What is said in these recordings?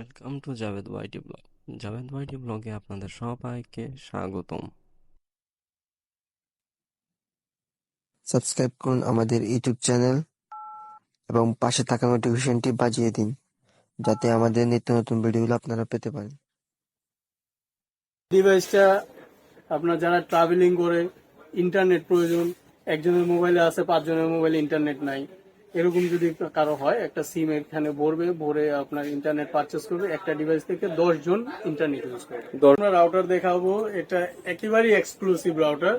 Welcome to Javed YT blog Javed YT ব্লগে আপনাদের সবাইকে স্বাগতম। সাবস্ক্রাইব করুন আমাদের ইউটিউব চ্যানেল এবং পাশে থাকা নোটিফিকেশনটি বাজিয়ে দিন যাতে আমাদের নিত্য নতুন ভিডিওগুলো আপনারা পেতে পারেন। ডিভাইসটা আপনার যারা ট্রাভেলিং করে ইন্টারনেট প্রয়োজন একজনের মোবাইলে আছে পাঁচজনের মোবাইলে ইন্টারনেট নাই। এরকম যদি কারও হয় একটা সিম এখানে ভরবে ভরে আপনার ইন্টারনেট পারচেস করবে একটা ডিভাইস থেকে দশ জন ইন্টারনেট ইউজ করবে। আমরা রাউটার দেখাবো এটা একেবারেই এক্সক্লুসিভ রাউটার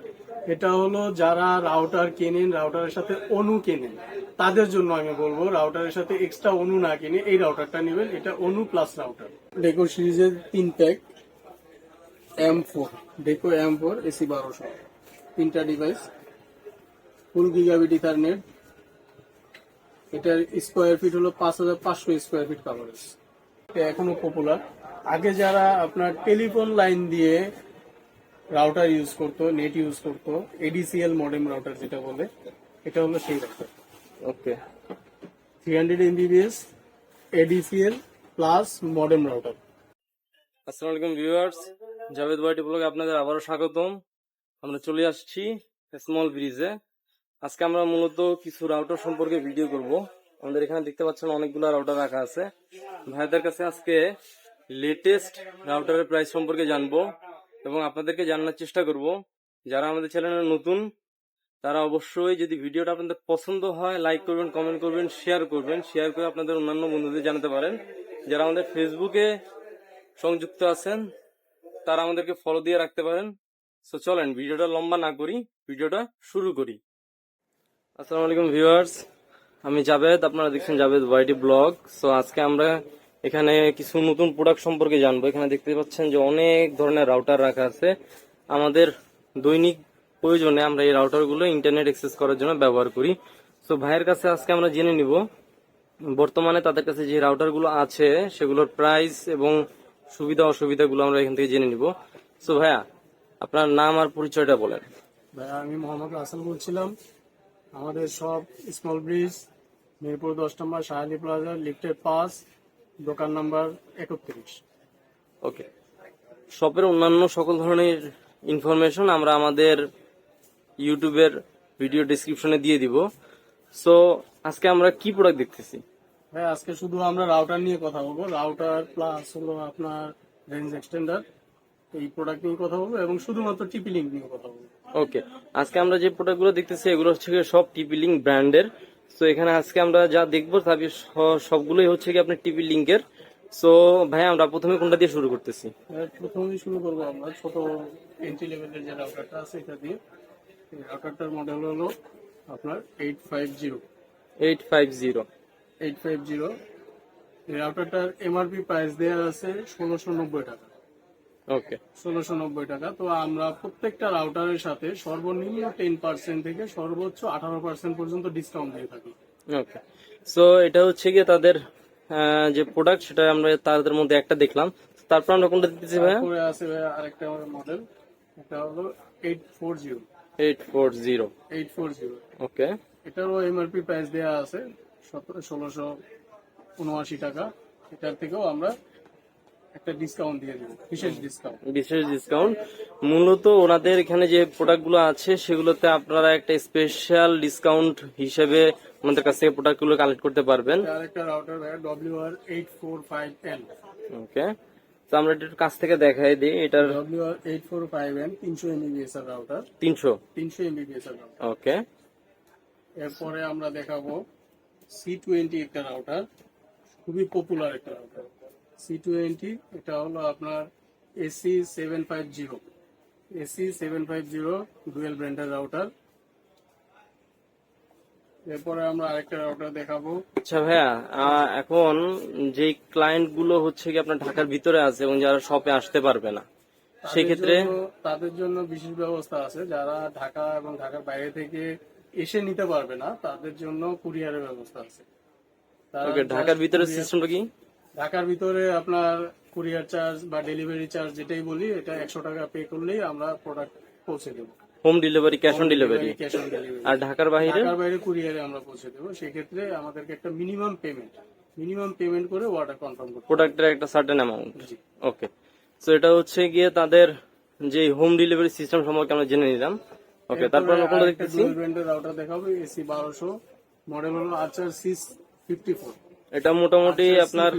এটা হলো যারা রাউটার কেনেন রাউটারের সাথে অনু কেনেন। তাদের জন্য আমি বলব রাউটারের সাথে এক্সট্রা অনু না কিনে এই রাউটারটা নেবেন এটা অনু প্লাস রাউটার ডেকো সিরিজের তিন pack M four Deco M four AC বারোশো। তিনটা ডিভাইস ফুল গিগাবিট ইথারনেট এটার স্কোয়ার ফিট হলো পাঁচ হাজার পাঁচশো স্কোয়ার ফিট কাভারেজ এটা এখনও পপুলার আগে যারা আপনার টেলিফোন লাইন দিয়ে রাউটার ইউজ করতো নেট ইউজ করতো এডিসিএল মডেম রাউটার যেটা বলে এটা হলো সেই router okay three hundred Mbps ADSL plus modem router আসসালামু আলাইকুম ভিউয়ার্স জাভেদ ওয়াইটি ব্লগে আপনাদের আবারও স্বাগতম। আমরা চলে আসছি স্মল ব্রিজে আজকে আমরা মূলত কিছু রাউটার সম্পর্কে ভিডিও করব। আমাদের এখানে দেখতে পাচ্ছেন অনেকগুলো রাউটার রাখা আছে। ভাইদের কাছে আজকে লেটেস্ট রাউটারের প্রাইস সম্পর্কে জানব এবং আপনাদেরকে জানার চেষ্টা করব। যারা আমাদের চ্যানেলে নতুন, তারা অবশ্যই যদি ভিডিওটা আপনাদের পছন্দ হয় লাইক করবেন কমেন্ট করবেন শেয়ার করবেন শেয়ার করে আপনাদের অন্যান্য বন্ধুদের জানাতে পারেন। যারা আমাদের ফেসবুকে সংযুক্ত আছেন, তারা আমাদেরকে ফলো দিয়ে রাখতে পারেন। সো চলেন ভিডিওটা লম্বা না করি ভিডিওটা শুরু করি। আসসালামু আলাইকুম ভিউয়ার্স, আমি জাভেদ, আপনারা দেখছেন জাভেদ ওয়াইটি ব্লগ। সো আজকে আমরা এখানে কিছু নতুন প্রোডাক্ট সম্পর্কে জানব। এখানে দেখতে পাচ্ছেন যে অনেক ধরনের রাউটার রাখা আছে। আমাদের দৈনিক প্রয়োজনে আমরা এই রাউটারগুলো ইন্টারনেট অ্যাক্সেস করার জন্য ব্যবহার করি। সো ভাইয়ের কাছে আজকে আমরা জেনে নিব, বর্তমানে তাদের কাছে যে রাউটারগুলো আছে, সেগুলোর প্রাইস এবং সুবিধা অসুবিধাগুলো আমরা এখান থেকে জেনে নিব। সো ভাইয়া, আপনার নাম আর পরিচয়টা বলেন। ভাই আমি মোহাম্মদ রাসেল বলছিলাম। আমাদের সব স্মল ব্রিজ মিরপুর দশ নম্বর শাহালি প্লাজা লিফটেড পাস দোকান নাম্বার একত্রিশ। ওকে শপের অন্যান্য সকল ধরনের ইনফরমেশন আমরা আমাদের ইউটিউবের ভিডিও ডেসক্রিপশনে দিয়ে দিব। সো আজকে আমরা কি প্রোডাক্ট দেখতেছি? হ্যাঁ আজকে শুধু আমরা রাউটার নিয়ে কথা বলব। রাউটার প্লাস হলো আপনার রেঞ্জ এক্সটেন্ডার এই প্রোডাক্ট নিয়ে কথা বলব এবং শুধুমাত্র টিপি লিঙ্ক নিয়ে কথা বলব। ওকে আজকে আমরা যে প্রোডাক্টগুলো দেখতেছি এগুলো হচ্ছে সব টিপি লিঙ্ক ব্র্যান্ডের সো এখানে আজকে আমরা যা দেখব তার সবগুলোই হচ্ছে কি আপনার টিপি লিঙ্কের সো ভাই আমরা প্রথমে কোনটা দিয়ে শুরু করতেছি? এর প্রথমেই শুরু করব আমরা। ছোট এন্ট্রি লেভেলের যে রাউটারটা আছে এটা দিয়ে। এই রাউটারটার মডেল হলো আপনার eight five zero eight five zero eight five zero এই রাউটারটার এমআরপি প্রাইস দেওয়া আছে ষোলোশো নব্বই টাকা। ওকে ষোলোশো নব্বই টাকা। তো আমরা প্রত্যেকটা রাউটারের সাথে সর্বনিম্ন টেন পার্সেন্ট থেকে সর্বোচ্চ আঠারো পার্সেন্ট পর্যন্ত ডিসকাউন্ট দিয়ে থাকি। ওকে সো এটা হচ্ছে গিয়ে তাদের যে প্রোডাক্ট সেটা আমরা তাদের মধ্যে একটা দেখলাম। তারপর আমরা কোনটা দিতেছি ভাইয়া? তারপরে আছে আরেকটা মডেল এটা হলো eight four zero eight four zero eight four zero okay এটারও এমআরপি প্রাইস দেওয়া আছে সতেরো ষোলোশো উনআশি টাকা। এটার থেকেও আমরা একটা ডিসকাউন্ট দিয়ে দেবো বিশেষ ডিসকাউন্ট বিশেষ ডিসকাউন্ট মূলত ওনাদের এখানে যে প্রোডাক্টগুলো আছে সেগুলোতে আপনারা একটা স্পেশাল ডিসকাউন্ট হিসেবে ওনাদের কাছ থেকে প্রোডাক্টগুলো কালেক্ট করতে পারবেন। আরেকটা router W R eight four five N okay তো আমরা একটু কাছ থেকে দেখাই দিই এটার W R eight four five N তিনশো এমবিবিএস এর রাউটার তিনশো? তিনশো এমবিবিএস এর রাউটার ওকে এরপরে আমরা দেখাবো সি টোয়েন্টি একটা রাউটার খুবই পপুলার একটা রাউটার সি টোয়েন্টি এটা হলো আপনার AC seven five zero AC seven five zero dual ব্র্যান্ডের রাউটার এরপরে আমরা আরেকটা রাউটার দেখাবো। আচ্ছা ভাইয়া এখন যে ক্লায়েন্টগুলো হচ্ছে কি আপনার ঢাকার ভিতরে আছে এবং যারা শপে আসতে পারবে না সেক্ষেত্রে তাদের জন্য- বিশেষ ব্যবস্থা আছে। যারা ঢাকা এবং ঢাকার বাইরে থেকে এসে নিতে পারবে না তাদের জন্য কুরিয়ারের ব্যবস্থা আছে। ঢাকার ভিতরে সিস্টেমটা কি? ঢাকার ভিতরে আপনার কুরিয়ার চার্জ বা ডেলিভারি চার্জ যেটাই বলি এটা একশো টাকা পে করলেই আমরা প্রোডাক্ট পৌঁছে দেবো। Home delivery cash on delivery আর ঢাকার বাইরে? ঢাকার বাইরে কুরিয়ারে আমরা পৌঁছে দেবো। সেক্ষেত্রে আমাদেরকে একটা মিনিমাম পেমেন্ট মিনিমাম পেমেন্ট করে অর্ডার কনফার্ম করতে প্রোডাক্টের একটা সার্টেন অ্যামাউন্ট ওকে তো এটা হচ্ছে গিয়ে তাদের যে হোম ডেলিভারি সিস্টেম সম্পর্কে আমরা জেনে নিলাম। ওকে তারপর আমরা কোনটা দেখতেছি? রাউটার দেখাবো এসি বারোশো মডেল হলো আর্চার সিক্স ফিফটি ফোর এটা মোটামুটি আপনার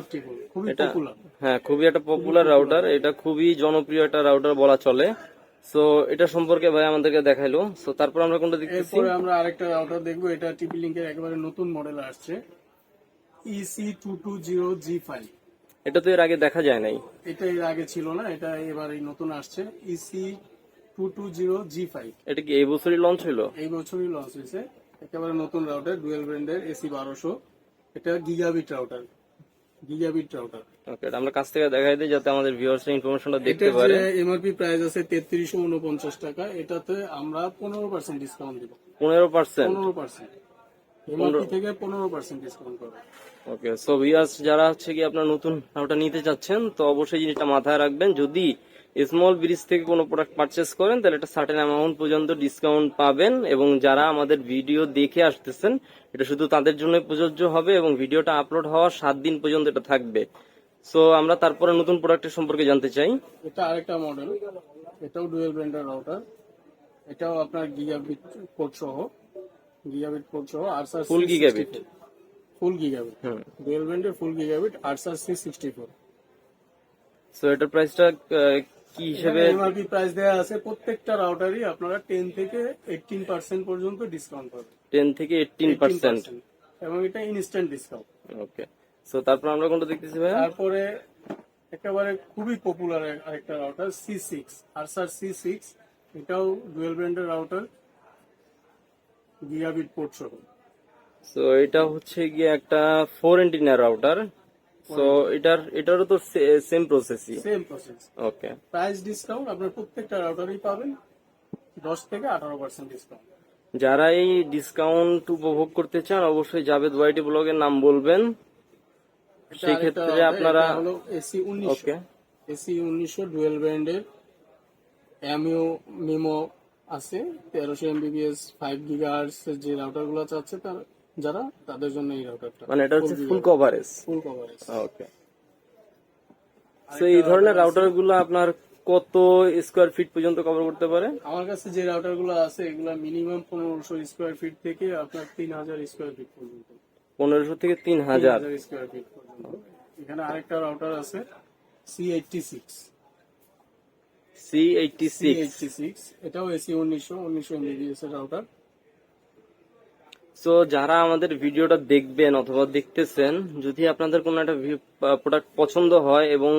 খুবই এটা পপুলার হ্যাঁ খুবই একটা পপুলার রাউটার এটা খুবই জনপ্রিয় একটা রাউটার বলা চলে। সো এটা সম্পর্কে ভাই আমাদেরকে দেখাইলো। সো তারপর আমরা কোনটা দেখতেছি? এরপরে আমরা আরেকটা রাউটার দেখব। এটা টিপি লিঙ্কের একেবারে নতুন মডেল আসছে। EC two two zero G five এটা তো এর আগে দেখা যায় নাই। এটা এর আগে ছিল না এটা এবার এই নতুন আসছে। EC two two zero G five এটা কি এই বছরই লঞ্চ হলো এই বছরই লঞ্চ হয়েছে একেবারে নতুন রাউটার ডুয়েল ব্র্যান্ডের এসি বারোশো। এটা gigabit router gigabit router okay এটা আমরা কাছ থেকে দেখাই দিই যাতে আমাদের ভিউয়ার্স ইনফরমেশনটা দেখতে পারে। এমআরপি প্রাইস আছে তেত্রিশশো উনপঞ্চাশ টাকা এটাতে আমরা পনেরো পার্সেন্ট ডিসকাউন্ট দিব। পনেরো পার্সেন্ট পনেরো পার্সেন্ট এমআরপি থেকে পনেরো পার্সেন্ট ডিসকাউন্ট করবে ওকে সো ভিউয়ার্স যারা হচ্ছে কি আপনার নতুন রাউটার নিতে চাচ্ছেন তো অবশ্যই জিনিসটা মাথায় রাখবেন। যদি স্মল ব্রিজ থেকে কোনো প্রোডাক্ট পারচেস করেন তাহলে একটা সার্টেন অ্যামাউন্ট পর্যন্ত ডিসকাউন্ট পাবেন এবং যারা আমাদের ভিডিও দেখে আসতেছেন এটা শুধু তাদের জন্য প্রযোজ্য হবে এবং ভিডিওটা আপলোড হওয়ার সাত দিন পর্যন্ত এটা থাকবে। সো আমরা তারপরে নতুন প্রোডাক্টের সম্পর্কে জানতে চাই। এটা আরেকটা মডেল এটাও ডুয়েল ব্র্যান্ডের রাউটার এটাও আপনার গিগাবিট পোর্ট সহ গিগাবিট পোর্ট সহ Archer full gigabit? Full gigabit হুম। ডুয়েল ব্র্যান্ডের full gigabit Archer C sixty four so এটার প্রাইসটা কি হিসেবে? এমআরপি প্রাইস দেওয়া আছে প্রত্যেকটা রাউটারই আপনারা টেন থেকে এইটিন পার্সেন্ট পর্যন্ত ডিসকাউন্ট পাবেন। টেন থেকে এইটিন পার্সেন্ট 18% এবং এটা ইনস্ট্যান্ট ডিসকাউন্ট ওকে সো তারপর আমরা কোনটা দেখতেছি ভাই তারপরে একেবারে খুবই পপুলার আরেকটা router C six Archer C six এটাও ডুয়েল ব্র্যান্ডের রাউটার গিগাবিট পোর্ট সহ। সো এটা হচ্ছে গিয়ে একটা ফোর এন্টিনার রাউটার সো এটার এটারও তো same প্রসেসই same process okay price discount আপনার প্রত্যেকটা রাউটারই পাবেন। দশ থেকে আঠারো পার্সেন্ট ডিসকাউন্ট যারা এই ডিসকাউন্ট উপভোগ করতে চান অবশ্যই জাভেদ ওয়াইটি ব্লগের নাম বলবেন। সেই ক্ষেত্রে আপনারা এসি উনিশশো। ওকে এসি উনিশশো ডুয়েল ব্র্যান্ডের এমইও মিমো আছে। তেরোশো এমবিবিএস ফাইভ গিগাহার্স যে রাউটারগুলো চাচ্ছে তার যারা তাদের জন্য এই রাউটারটা মানে এটা হচ্ছে full coverage full coverage okay so এই ধরনের রাউটারগুলো আপনার কত স্কোয়ার ফিট পর্যন্ত কভার করতে পারে? আমার কাছে যে রাউটারগুলো আছে এগুলা মিনিমাম পনেরোশো স্কোয়ার ফিট থেকে আপনার তিন হাজার স্কোয়ার ফিট পর্যন্ত। পনেরোশো থেকে তিন হাজার স্কোয়ার ফিট পর্যন্ত। এখানে আরেকটা রাউটার আছে C eighty six C eighty six এটাও এসি উনিশশো উনিশশো এমবিবিএস এর রাউটার সো যারা আমাদের ভিডিওটা দেখবেন অথবা দেখতেছেন যদি আপনাদের কোনো একটা প্রোডাক্ট পছন্দ হয় এবং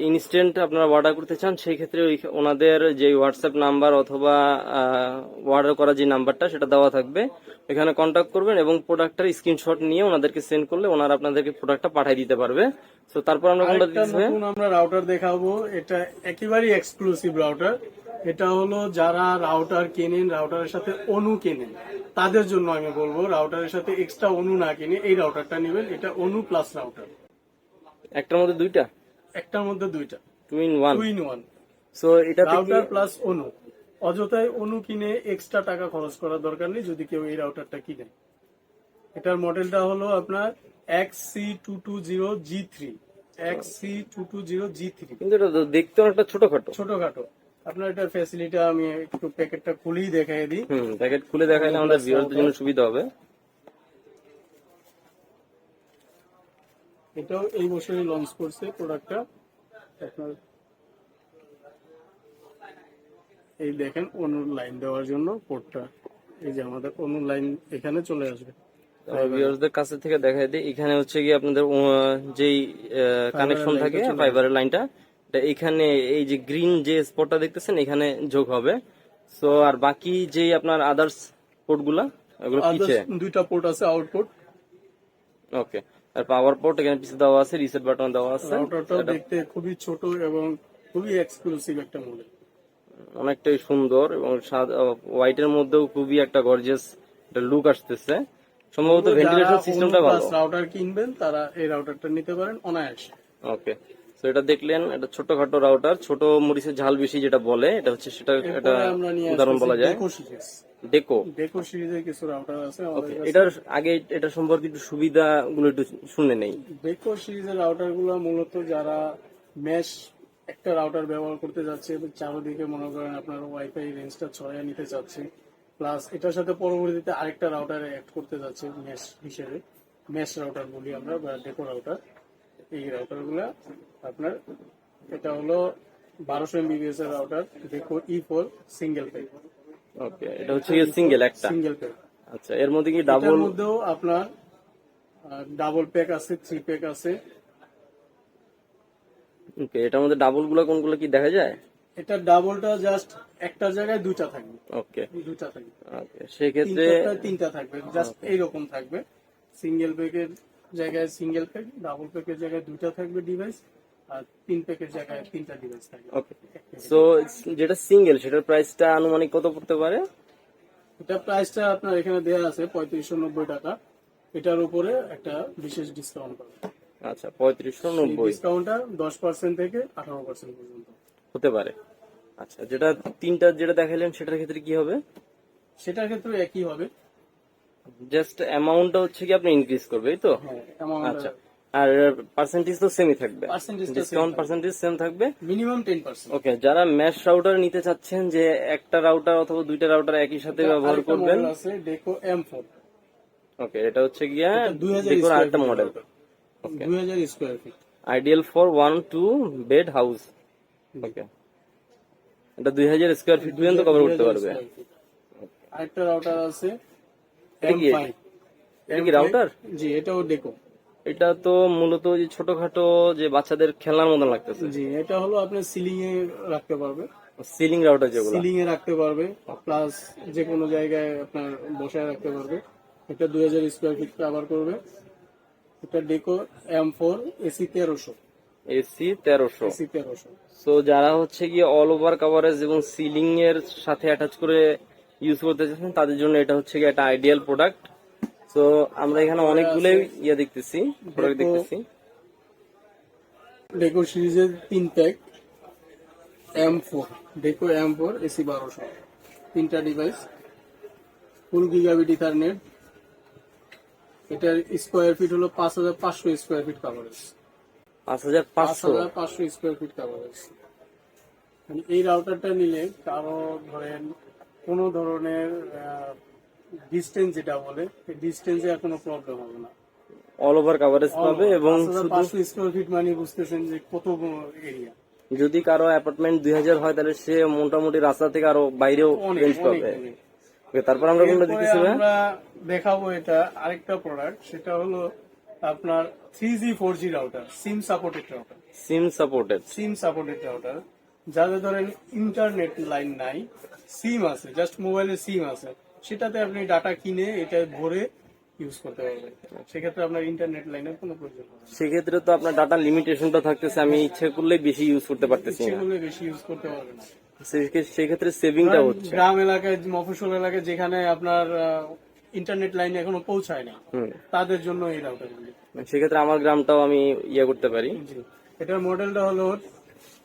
ইনস্ট্যান্ট আপনারা অর্ডার করতে চান সেই ক্ষেত্রে ওই- ওনাদের যে হোয়াটসঅ্যাপ নাম্বার অথবা অর্ডার করা যে নাম্বারটা সেটা দেওয়া থাকবে। এখানে কন্ট্যাক্ট করবেন এবং প্রোডাক্টটার স্ক্রিনশট নিয়ে ওনাদেরকে সেন্ড করলে ওনারা আপনাদেরকে প্রোডাক্টটা পাঠিয়ে দিতে পারবে। সো তারপর আমরা কোনটা দিচ্ছি আমরা রাউটার দেখাবো। এটা একেবারেই এক্সক্লুসিভ রাউটার এটা হলো যারা রাউটার কেনেন রাউটারের সাথে অনু কেনেন। তাদের জন্য আমি বলব রাউটারের সাথে এক্সট্রা অনু না কিনে এই রাউটারটা নেবেন এটা অনু প্লাস রাউটার একটার মধ্যে দুইটা? একটার মধ্যে দুইটা। Two in one two in one so এটা রাউটার প্লাস অনু। অযথায় অনু কিনে এক্সট্রা টাকা খরচ করার দরকার নেই যদি কেউ এই রাউটারটা কিনে। এটার মডেলটা হলো আপনার X C two two zero G three X C two two zero G three কিন্তু এটা দেখতে অনেকটা ছোটখাটো। ছোটখাটো। আপনার এটার ফ্যাসিলিটি আমি একটু প্যাকেটটা খুলেই দেখাই দিই। হুম প্যাকেট খুলে দেখাইলে আমাদের ভিউয়ারদের জন্য সুবিধা হবে। এটাও এই বছরই লঞ্চ করছে প্রোডাক্টটা আপনার এই দেখেন অনুর লাইন দেওয়ার জন্য পোর্টটা এই যে আমাদের অনুর লাইন এখানে চলে আসবে। ভিউয়ারদের কাছে থেকে দেখাই দিই এখানে হচ্ছে কি আপনাদের যেই কানেকশন থাকে ফাইবারের লাইনটা এটা এখানে এই যে গ্রিন যে স্পটটা দেখতেছেন এখানে যোগ হবে। সো আর বাকি যে আপনার আদার্স পোর্টগুলা ওগুলো পিছে? Others দুইটা পোর্ট আছে আউটপুট ওকে আর পাওয়ার পোর্ট এখানে পিছে দেওয়া আছে রিসেট বাটন দেওয়া আছে। দেখতে খুবই ছোট এবং খুবই এক্সক্লুসিভ একটা মডেল অনেকটাই সুন্দর এবং হোয়াইটের মধ্যেও খুবই একটা গর্জিয়াস একটা লুক আসতেছে। সম্ভবত ভেন্টিলেশন সিস্টেমটা ভালো। রাউটার কিনবেন তারা এই রাউটারটা নিতে পারেন অনায়াসে। ওকে তো এটা দেখলেন এটা ছোটখাটো রাউটার ছোট মরিচের ঝাল বেশি যেটা বলে এটা হচ্ছে সেটা এটা উদাহরণ বলা যায়। ডেকো ডেকো সিরিজের কিছু রাউটার আছে ওকে এটার আগে এটা সম্পর্কে একটু সুবিধা গুলো একটু শুনে নেই। ডেকো সিরিজের রাউটারগুলো মূলত যারা মেশ একটা রাউটার ব্যবহার করতে যাচ্ছে এবং চারদিকে মনে করেন আপনার ওয়াইফাই রেঞ্জটা ছড়াইয়া নিতে চাচ্ছে প্লাস এটার সাথে পরবর্তীতে আরেকটা রাউটার অ্যাড করতে যাচ্ছে মেশ হিসেবে। মেশ রাউটার বলি আমরা বা ডেকো রাউটার এই রাউটারগুলা আপনার এটা হলো বারোশো এমবিবিএস এর router Deco E four single pack okay এটা হচ্ছে সিঙ্গেল একটা। সিঙ্গেল পে আচ্ছা এর মধ্যে কি ডাবল মধ্যেও আপনার ডাবল প্যাক আছে থ্রি প্যাক আছে। ওকে এটার মধ্যে ডাবলগুলো কোনগুলো কি দেখা যায়? এটা ডাবলটা জাস্ট একটা জায়গায় দুইটা থাকবে। ওকে দুইটা থাকবে। ওকে সেক্ষেত্রে তিনটা তিনটা থাকবে জাস্ট এইরকম থাকবে। সিঙ্গেল প্যাকের জায়গায় সিঙ্গেল প্যাক ডাবল প্যাকের জায়গায় দুইটা থাকবে ডিভাইস আর তিন প্যাকের জায়গায় তিনটা ডিভাইস থাকবে। ওকে সো যেটা সিঙ্গেল সেটার প্রাইসটা আনুমানিক কত পড়তে পারে? এটা প্রাইসটা আপনার এখানে দেওয়া আছে পঁয়ত্রিশশো নব্বই টাকা। এটার উপরে একটা বিশেষ ডিসকাউন্ট পাবে। আচ্ছা পঁয়ত্রিশশো নব্বই। ডিসকাউন্টটা দশ পার্সেন্ট থেকে আঠারো পার্সেন্ট পর্যন্ত। হতে পারে। আচ্ছা যেটা তিনটা যেটা দেখাইলেন সেটার ক্ষেত্রে কি হবে? সেটার ক্ষেত্রে একই হবে। জাস্ট অ্যামাউন্টটা হচ্ছে কি আপনি ইনক্রিজ করবে এই তো? হ্যাঁ আচ্ছা আর পার্সেন্টেজ তো সেমই থাকবে। ডিসকাউন্ট পার্সেন্টেজ সেম থাকবে। মিনিমাম টেন পার্সেন্ট ওকে যারা ম্যাশ রাউটার নিতে চাচ্ছেন যে একটা রাউটার অথবা দুইটা রাউটার একই সাথে ব্যবহার করবেন। আছে ডেকো এম ফোর ওকে এটা হচ্ছে গিয়া দেখুন আরেকটা মডেল দুই হাজার square feet ideal for one two bed house okay এটা দুই হাজার স্কোয়ার ফিট পর্যন্ত কভার করতে পারবে। আরেকটা রাউটার আছে এটা কি? এটা কি রাউটার জি এটাও ডেকো এটা তো মূলত যে ছোটখাটো যে বাচ্চাদের খেলনার মতন লাগতেছে। জি এটা হলো আপনি সিলিং এ রাখতে পারবে। সিলিং রাউটার যেগুলো। সিলিং এ রাখতে পারবে প্লাস যে কোনো জায়গায় আপনার বসায় রাখতে পারবে। এটা দুই হাজার স্কোয়ার ফিট কভার করবে। এটা ডেকো এম ফোর এসি তেরোশো। এসি তেরোশো। এসি তেরোশো। সো যারা হচ্ছে গিয়ে অল ওভার কভারেজ এবং সিলিং এর সাথে অ্যাটাচ করে ইউজ করতে চাচ্ছেন তাদের জন্য এটা হচ্ছে গিয়ে একটা আইডিয়াল প্রোডাক্ট সো আমরা এখানে অনেকগুলোই ইয়ে দেখতেছি প্রোডাক্ট দেখতেছি। ডেকো সিরিজের তিন pack M four Deco M four AC বারোশো তিনটা ডিভাইস ফুল গিগাবিট ইথারনেট এটার স্কোয়ার ফিট হলো পাঁচ হাজার পাঁচশো স্কোয়ার ফিট কাভারেজ পাঁচ হাজার পাঁচ পাঁচশো স্কোয়ার ফিট কাভারেজ মানে এই রাউটারটা নিলে কারও ধরেন কোনো ধরনের ডিস্টেন্স যেটা বলে ডিস্টেন্সে আর কোনো প্রবলেম হবে না। অল ওভার কভারেজ পাবে এবং পাঁচশো স্কোয়ার ফিট মানে বুঝতেছেন যে কত এরিয়া যদি কারও অ্যাপার্টমেন্ট দুই হাজার হয় তাহলে সে মোটামুটি রাস্তা থেকে আরও বাইরেও রেঞ্জ পাবে। তারপর আমরা কোনটা দেখতেছি আমরা দেখাবো এটা আরেকটা প্রোডাক্ট সেটা হলো আপনার three G four G router SIM supported router SIM supported SIM supported router যাদের ধরেন ইন্টারনেট লাইন নাই সিম আছে জাস্ট মোবাইলে সিম আছে সেটাতে আপনি ডাটা কিনে এটা ভরে ইউজ করতে পারবেন। সেক্ষেত্রে আপনার ইন্টারনেট লাইনের কোনো প্রয়োজন হবে সেক্ষেত্রে তো আপনার ডাটা লিমিটেশনটা থাকতেছে আমি ইচ্ছে করলে বেশি ইউজ করতে পারতেছি না। সেগুলো বেশি ইউজ করতে পারবেন না। সেক্ষেত্রে সেভিংটা হচ্ছে। গ্রাম এলাকায় মফস্বল এলাকায় যেখানে আপনার ইন্টারনেট লাইন এখনও পৌঁছায় না তাদের জন্য এই রাউটারগুলি সেক্ষেত্রে আমার গ্রামটাও আমি ইয়ে করতে পারি। এটার মডেলটা হলো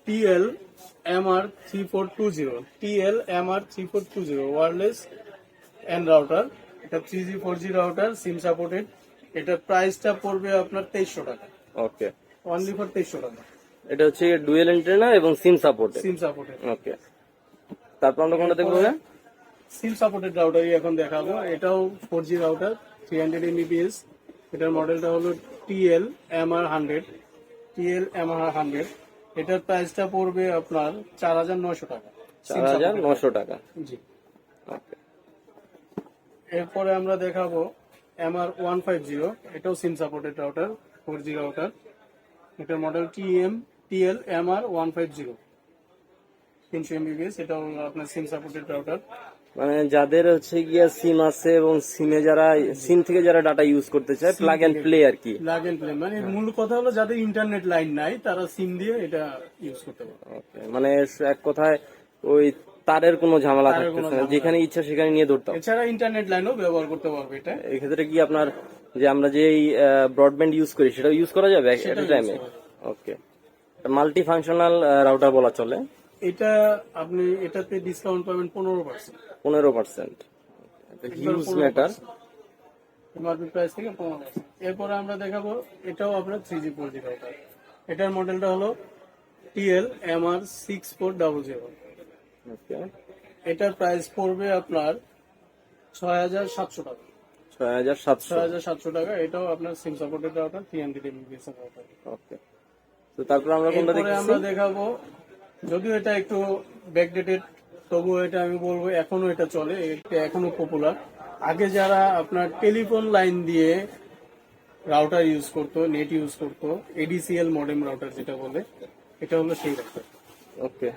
TL M R three four two zero TL M R three four two zero wireless N router এটা three G four G router SIM supported এটার প্রাইসটা পড়বে আপনার তেইশশো টাকা। ওকে অনলি ফর তেইশশো টাকা। এটা হচ্ছে ডুয়েল এন্টেনা এবং সিম সাপোর্টেড সিম সাপোর্টেড ওকে তারপর আমরা কোনটা দেখব? সিম সাপোর্টেড রাউটারই এখন দেখাবো। এটাও four G router three hundred Mbps এটার মডেলটা হলো TL M R hundred TL M R hundred এটার প্রাইসটা পড়বে আপনার চার হাজার নয়শো টাকা। চার হাজার নশো টাকা। জি। এরপরে আমরা দেখাবো এমআর ওয়ান ফাইভ জিরো এটাও SIM supported router four G router এটার model TM TL MR one five zero তিনশো এমবিবিএস এটাও আপনার সিম সাপোর্টেড রাউটার মানে যাদের হচ্ছে গিয়া সিম আছে এবং সিমে যারা সিম থেকে যারা ডাটা ইউজ করতে চায় প্লাগ এন্ড প্লে আর কি প্লাগ এন্ড প্লে মানে মূল কথা হলো যাদের ইন্টারনেট লাইন নাই তারা সিম দিয়ে এটা ইউজ করতে পারে মানে এক কথায় ওই তারের কোনো ঝামেলা থাকতেছে না। যেখানে ইচ্ছা সেখানে নিয়ে ধরতাম এছাড়া ইন্টারনেট লাইনও ব্যবহার করতে পারবে এটা। এই ক্ষেত্রে কি আপনার যে আমরা যে ব্রডব্যান্ড ইউজ করি সেটা ইউজ করা যাবে এট টাইমে ওকে মাল্টি ফাংশনাল রাউটার বলা চলে। এটা আপনি এটাতে ডিসকাউন্ট পাবেন পনেরো পার্সেন্ট পনেরো percent huge matter MRP price থেকে পনেরো পার্সেন্ট এরপরে আমরা দেখাবো এটাও আপনার three G four G router এটার মডেলটা হলো TL MR six four double zero এটার প্রাইস পড়বে আপনার ছয় হাজার সাতশো টাকা। ছয় হাজার সাতশো। ছয় হাজার সাতশো টাকা এটাও আপনার SIM supported router three hundred Mbps router okay তো তারপর আমরা কোনটা দেখতেছি আমরা দেখাবো যদিও এটা একটু ব্যাকডেটেড তবুও এটা আমি বলব এখনও এটা চলে এটা এখনও পপুলার আগে যারা আপনার টেলিফোন লাইন দিয়ে রাউটার ইউজ করতো নেট ইউজ করতো এডিসিএল মডেম রাউটার যেটা বলে এটা হলো সেই router okay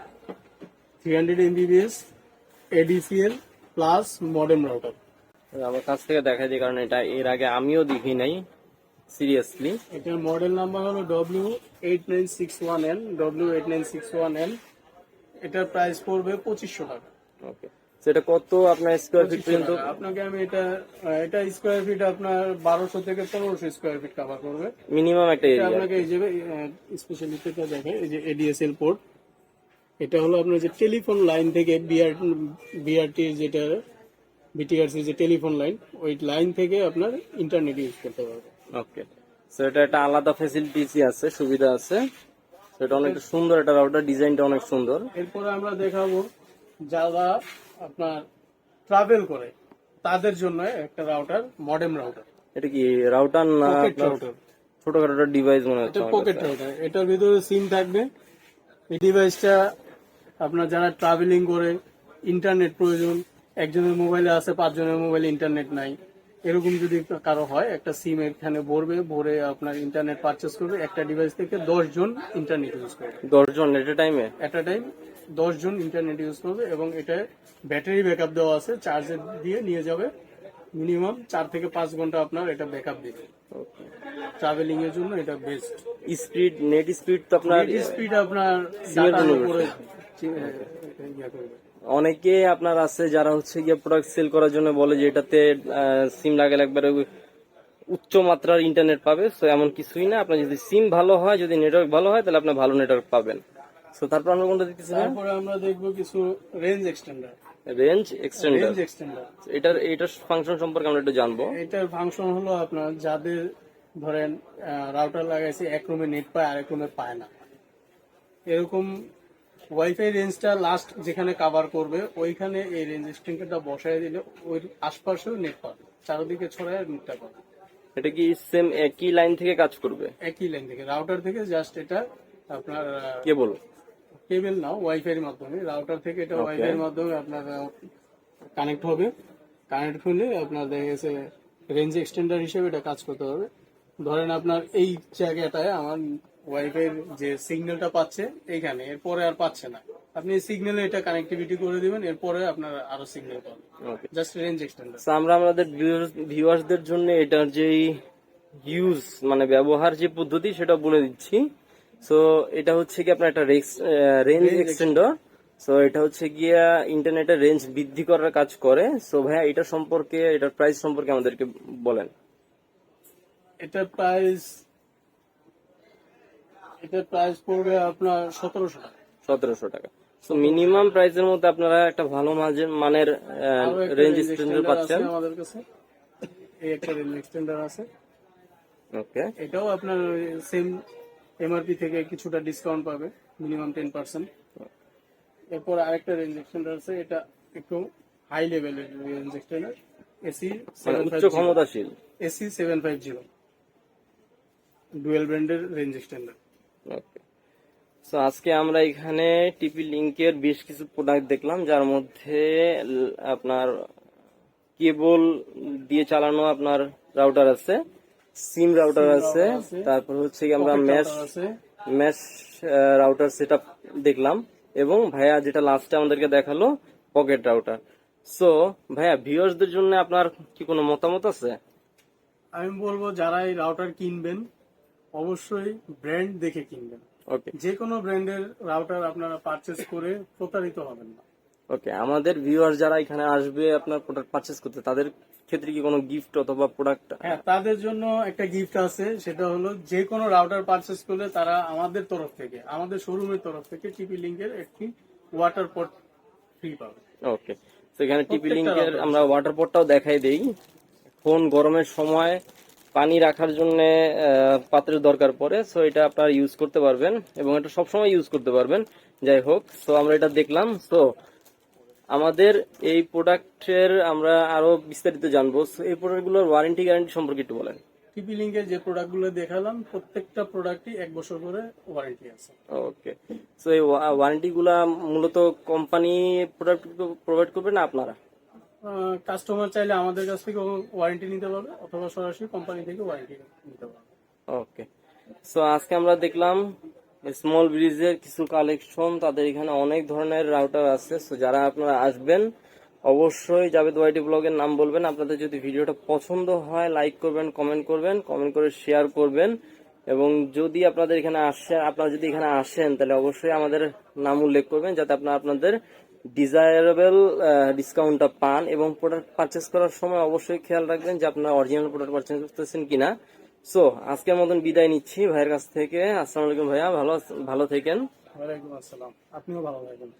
three hundred Mbps ADSL plus modem router আমার কাছ থেকে দেখা যায় কারণ এটা এর আগে আমিও দেখি নাই। সিরিয়াসলি এটার মডেল নাম্বার হলো W eight nine six one N W eight nine six one N এটার প্রাইস পড়বে পঁচিশশো টাকা। ওকে সেটা কত আপনার স্কোয়ার ফিট পর্যন্ত? আপনাকে আমি এটা এটা স্কোয়ার ফিট আপনার বারোশো থেকে পনেরোশো স্কোয়ার ফিট কভার করবে। মিনিমাম একটা এরিয়া আপনাকে এই যে স্পেশালি এটা দেখে এই যে এডিএসএল পোর্ট এটা হলো আপনার যে টেলিফোন লাইন থেকে বিআর বিআরটি যেটা বিটিআরসি যে টেলিফোন লাইন ওই লাইন থেকে আপনার ইন্টারনেট ইউজ করতে পারবে। ওকে সো এটা একটা আলাদা ফ্যাসিলিটিস আছে সুবিধা আছে। এটা অনেক সুন্দর একটা রাউটার ডিজাইনটা অনেক সুন্দর। এরপরে আমরা দেখাবো যারা আপনার ট্রাভেল করে তাদের জন্য একটা রাউটার মডেম রাউটার এটা কি রাউটার না রাউটার ছোটখাটো একটা ডিভাইস মনে হচ্ছে এটা পকেট রাউটার এটার ভিতরে সিম থাকবে। এই ডিভাইসটা আপনার যারা ট্রাভেলিং করে ইন্টারনেট প্রয়োজন একজনের মোবাইলে আছে পাঁচজনের মোবাইলে ইন্টারনেট নাই। এরকম যদি কারও হয় একটা সিম এখানে ভরবে ভরে আপনার ইন্টারনেট পারচেস করবে একটা ডিভাইস থেকে দশ জন ইন্টারনেট ইউজ করবে। দশজন এট এ? টাইমে এট আ টাইম দশ জন ইন্টারনেট ইউজ করবে এবং এটা ব্যাটারি ব্যাকআপ দেওয়া আছে চার্জে দিয়ে নিয়ে যাবে। মিনিমাম চার থেকে পাঁচ ঘণ্টা আপনার এটা ব্যাকআপ দিবে। ট্রাভেলিং এর জন্য এটা বেস্ট স্পিড নেট স্পিড তো আপনার স্পিড আপনার ডাটার অনেকে আপনার আছে যারা হচ্ছে গিয়ে প্রোডাক্ট সেল করার জন্য বলে যে এটাতে সিম লাগালে একবারে উচ্চ মাত্রার ইন্টারনেট পাবে। সো এমন কিছুই না। আপনার যদি সিম ভালো হয় যদি নেটওয়ার্ক ভালো হয় তাহলে আপনি ভালো নেটওয়ার্ক পাবেন। সো তারপর আমরা কোনটা দেখতেছি তারপরে আমরা দেখব কিছু range extender range extender range extender এটার এটার ফাংশন সম্পর্কে আমরা একটু জানব। এটার ফাংশন হলো আপনার যাদের ধরেন রাউটার লাগাইছে এক রুমে নেট পায় আর এক রুমে পায় না। এরকম ওয়াইফাই রেঞ্জটা লাস্ট যেখানে কভার করবে ওইখানে এই রেঞ্জ এক্সটেন্ডারটা বসায় দিলে ওই আশপাশেও নেট পাবে চারদিকে ছড়ায় নেটটা পাবে। এটা কি সেম একই লাইন থেকে কাজ করবে? একই লাইন থেকে রাউটার থেকে জাস্ট এটা আপনার কেবল কেবল না ওয়াইফাই এর মাধ্যমে রাউটার থেকে এটা ওয়াইফাই এর মাধ্যমে আপনার কানেক্ট হবে। কানেক্ট হলে আপনার দেখা গেছে রেঞ্জ এক্সটেন্ডার হিসেবে এটা কাজ করতে হবে। ধরেন আপনার এই জায়গাটায় আমার ওয়াইফাই যে সিগন্যালটা পাচ্ছে এইখানে এরপরে আর পাচ্ছে না। আপনি সিগন্যালে এটা কানেক্টিভিটি করে দিবেন এরপরে আপনার আরও সিগন্যাল পাবেন। ওকে জাস্ট রেঞ্জ এক্সটেন্ডার আমরা আমাদের ভিউয়ার্সদের জন্য এটার যে ইউজ মানে ব্যবহার যে পদ্ধতি সেটা বলে দিচ্ছি। সো এটা হচ্ছে কি আপনার একটা রেঞ্জ এক্সটেন্ডার সো এটা হচ্ছে গিয়া ইন্টারনেটের রেঞ্জ বৃদ্ধি করার কাজ করে। সো ভাইয়া এটা সম্পর্কে এটার প্রাইস সম্পর্কে আমাদেরকে বলেন। এটার প্রাইস এটার প্রাইস পড়বে আপনার সতেরোশো টাকা। সতেরোশো টাকা। সো মিনিমাম প্রাইসের মধ্যে আপনারা একটা ভালো মানের রেঞ্জ এক্সটেন্ডার পাচ্ছেন। আমাদের কাছে। এই একটা রেঞ্জ এক্সটেন্ডার আছে। ওকে এটাও আপনার সেম এমআরপি থেকে কিছুটা ডিসকাউন্ট পাবে মিনিমাম টেন পার্সেন্ট এরপর আরেকটা রেঞ্জ এক্সটেন্ডার আছে এটা একটু হাই লেভেলের রেঞ্জ এক্সটেন্ডার এসি উচ্চ ক্ষমতাশীল। AC seven five zero dual ব্র্যান্ডের রেঞ্জ এক্সটেন্ডার সো আজকে আমরা এখানে টিপি লিংকের বেশ কিছু প্রোডাক্ট দেখলাম যার মধ্যে আপনার কেবল দিয়ে চালানো আপনার রাউটার আছে সিম রাউটার আছে। তারপর হচ্ছে আমরা ম্যাশ ম্যাশ রাউটার সেট দেখলাম এবং ভাইয়া যেটা লাস্টে আমাদেরকে দেখাল পকেট রাউটার সো ভাইয়া ভিউয়ার্সদের জন্য আপনার কি কোনো মতামত আছে? আমি বলব যারা এই রাউটার কিনবেন অবশ্যই ব্র্যান্ড দেখে কিনবেন। ওকে যে কোনো ব্র্যান্ডের রাউটার আপনারা পারচেস করে প্রতারিত হবেন না। ওকে আমাদের ভিউয়ার যারা এখানে আসবে আপনার প্রোডাক্ট পারচেস করতে তাদের ক্ষেত্রে কি কোনো গিফট অথবা প্রোডাক্ট হ্যাঁ তাদের জন্য একটা গিফট আছে সেটা হলো যে কোনো রাউটার পারচেস করলে তারা আমাদের তরফ থেকে আমাদের শোরুমের তরফ থেকে টিপি লিঙ্কের একটি ওয়াটার পট ফ্রি পাবে। ওকে তো এখানে টিপি লিঙ্কের আমরা ওয়াটার পটটাও দেখাই দেই। ফোন গরমের সময় পানি রাখার জন্য পাত্রের দরকার পড়ে সো এটা আপনারা ইউজ করতে পারবেন এবং এটা সবসময় ইউজ করতে পারবেন। যাই হোক সো আমরা এটা দেখলাম। সো আমাদের এই প্রোডাক্টের আমরা আরও বিস্তারিত জানব। এই প্রোডাক্টগুলোর ওয়ারেন্টি গ্যারান্টি সম্পর্কে একটু বলেন। টিপি লিঙ্কের যে প্রোডাক্টগুলো দেখালাম প্রত্যেকটা প্রোডাক্টই এক বছর করে ওয়ারেন্টি আছে। ওকে সো এই ওয়ারেন্টি গুলা মূলত কোম্পানি প্রোডাক্ট প্রোভাইড করবে না আপনারা? কাস্টমার চাইলে আমাদের কাছ থেকে ওয়ারেন্টি নিতে পারবে, অথবা সরাসরি কোম্পানি থেকে ওয়ারেন্টি নিতে পারবে। ওকে সো আজকে আমরা দেখলাম স্মল ব্রিজের কিছু কালেকশন তাদের এখানে অনেক ধরনের রাউটার আছে। সো যারা আপনারা আসবেন, অবশ্যই জাভেদ ওয়াইটি ব্লগের নাম বলবেন। আপনাদের যদি ভিডিওটা পছন্দ হয় লাইক করবেন কমেন্ট করবেন কমেন্ট করে শেয়ার করবেন। এবং যদি আপনাদের এখানে আসে, আপনারা যদি এখানে আসেন, তাহলে অবশ্যই আমাদের নাম উল্লেখ করবেন, যাতে আপনারা আপনাদের ডিজায়ারেবল ডিসকাউন্টটা পান এবং প্রোডাক্ট পারচেস করার সময় অবশ্যই খেয়াল রাখবেন যে আপনার অরিজিনাল প্রোডাক্ট পারচেস করতেছেন কিনা। সো আজকের মতন বিদায় নিচ্ছি। ভাইয়ের কাছ থেকে আসসালামু আলাইকুম ভাইয়া। ভালো ভালো থেকেন। ওয়ালাইকুম আসসালাম। আপনিও ভালো থাকবেন।